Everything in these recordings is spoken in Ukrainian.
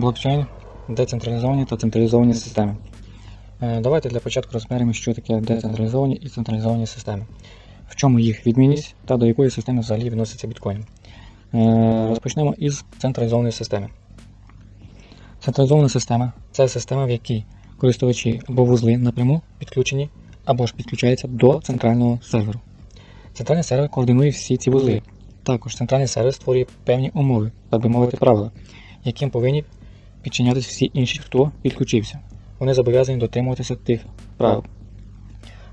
блокчейн, децентралізовані та централізовані системи. Е, Давайте для початку розберемо, що таке децентралізовані і централізовані системи, в чому їх відмінність та до якої системи взагалі відноситься біткоін. Е, Розпочнемо із централізованої системи. Централізована система це система, в якій користувачі або вузли напряму підключені, або ж підключаються до центрального серверу. Центральний сервер координує всі ці вузли. Також центральний сервер створює певні умови, так би мовити, правила, яким повинні підчинятися всі інші, хто підключився. Вони зобов'язані дотримуватися тих правил.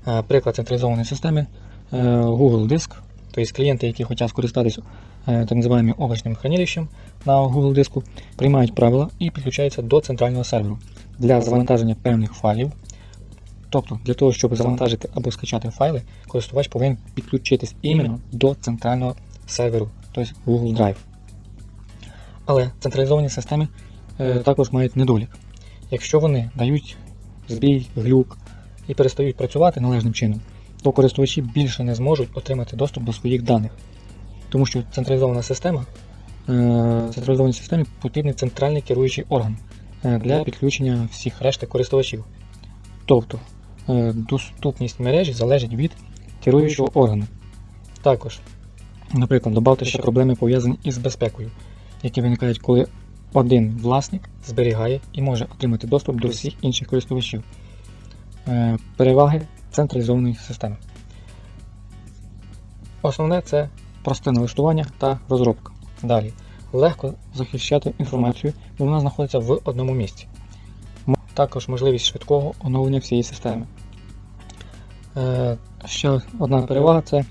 Е, Приклад централізованої системи е, Google Диск, тобто клієнти, які хочуть скористатися е, так називаємо облачним хранилищем на Google диску, приймають правила і підключаються до центрального серверу для завантаження певних файлів. Тобто, для того, щоб завантажити або скачати файли, користувач повинен підключитись іменно до центрального серверу, тобто Google Drive. Але централізовані системи також мають недолік. Якщо вони дають збій, глюк і перестають працювати належним чином, то користувачі більше не зможуть отримати доступ до своїх даних. Тому що централізована система, е, централізованій системі потрібний центральний керуючий орган е, для підключення всіх решти користувачів. Тобто е, доступність мережі залежить від керуючого органу. Також, наприклад, додавте ще проблеми пов'язані із безпекою, які виникають, коли один власник зберігає і може отримати доступ до всіх інших користувачів. Е, Переваги централізованої системи. Основне це просте налаштування та розробка. Далі. Легко захищати інформацію, бо вона знаходиться в одному місці. Також можливість швидкого оновлення всієї системи. Е, Ще одна перевага це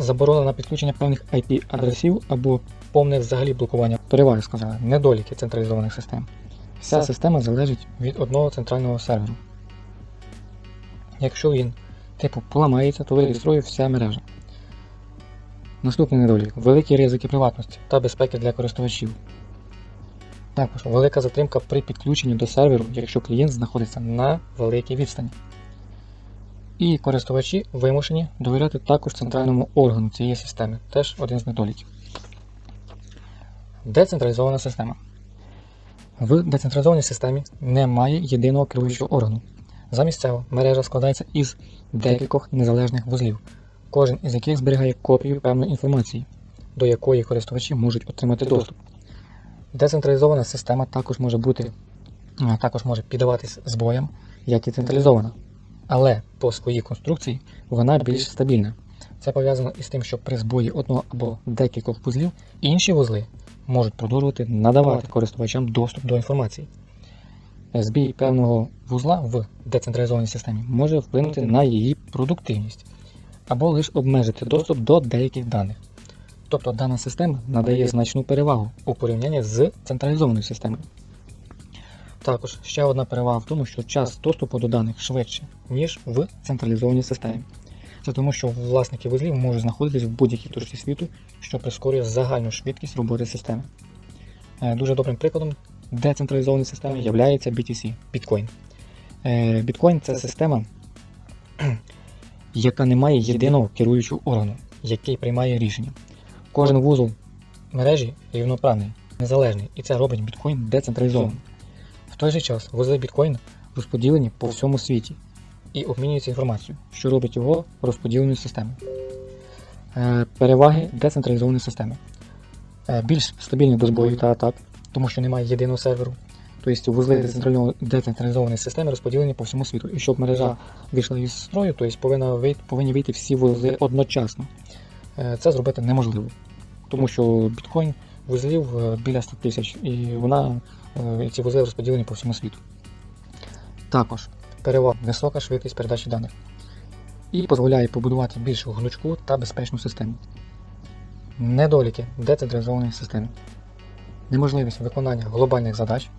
заборона на підключення певних IP-адресів або повне взагалі блокування. Переваги сказали, недоліки централізованих систем. Вся система залежить від одного центрального серверу. Якщо він типу поламається, то виреєструє вся мережа. Наступний недолік великі ризики приватності та безпеки для користувачів. Також велика затримка при підключенні до серверу, якщо клієнт знаходиться на великій відстані. І користувачі вимушені довіряти також центральному органу цієї системи, теж один з недоліків. Децентралізована система. В децентралізованій системі немає єдиного керуючого органу. Замість цього мережа складається із декількох незалежних вузлів, кожен із яких зберігає копію певної інформації, до якої користувачі можуть отримати доступ. Децентралізована система також може бути також може піддаватись збоям, як і централізована. Але по своїй конструкції вона більш стабільна. Це пов'язано із тим, що при збої одного або декількох вузлів інші вузли можуть продовжувати надавати користувачам доступ до інформації. Збій певного вузла в децентралізованій системі може вплинути на її продуктивність або лише обмежити доступ до деяких даних. Тобто дана система надає значну перевагу у порівнянні з централізованою системою. Також ще одна перевага в тому, що час доступу до даних швидше, ніж в централізованій системі. Це тому, що власники вузлів можуть знаходитись в будь-якій точці світу, що прискорює загальну швидкість роботи системи. Е, Дуже добрим прикладом децентралізованої системи є BTC біткоін. Е, це система, яка не має єдиного керуючого органу, який приймає рішення. Кожен вузол мережі рівноправний, незалежний, і це робить біткоін децентралізованим. Той же час вузли біткоін розподілені по всьому світі і обмінюються інформацією, що робить його розподіленою системою. Е, Переваги децентралізованої системи. Е, Більш стабільні до збою та атак, тому що немає єдиного серверу. Тобто вузли децентралізованої- системи розподілені по всьому світу. І щоб мережа вийшла із строю, тобто повинна вийти, повинні вийти всі вузли одночасно. Е, Це зробити неможливо, тому що біткоін вузлів біля 100 тисяч, і вона і ці вузли розподілені по всьому світу. Також перевага висока швидкість передачі даних і дозволяє побудувати більш гнучку та безпечну систему. Недоліки децентралізованої системи. Неможливість виконання глобальних задач.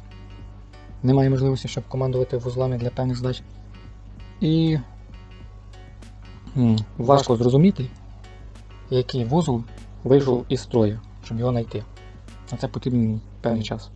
Немає можливості, щоб командувати вузлами для певних задач. І важко зрозуміти, який вузол вийшов із строю, щоб його знайти. На це потрібен певний час.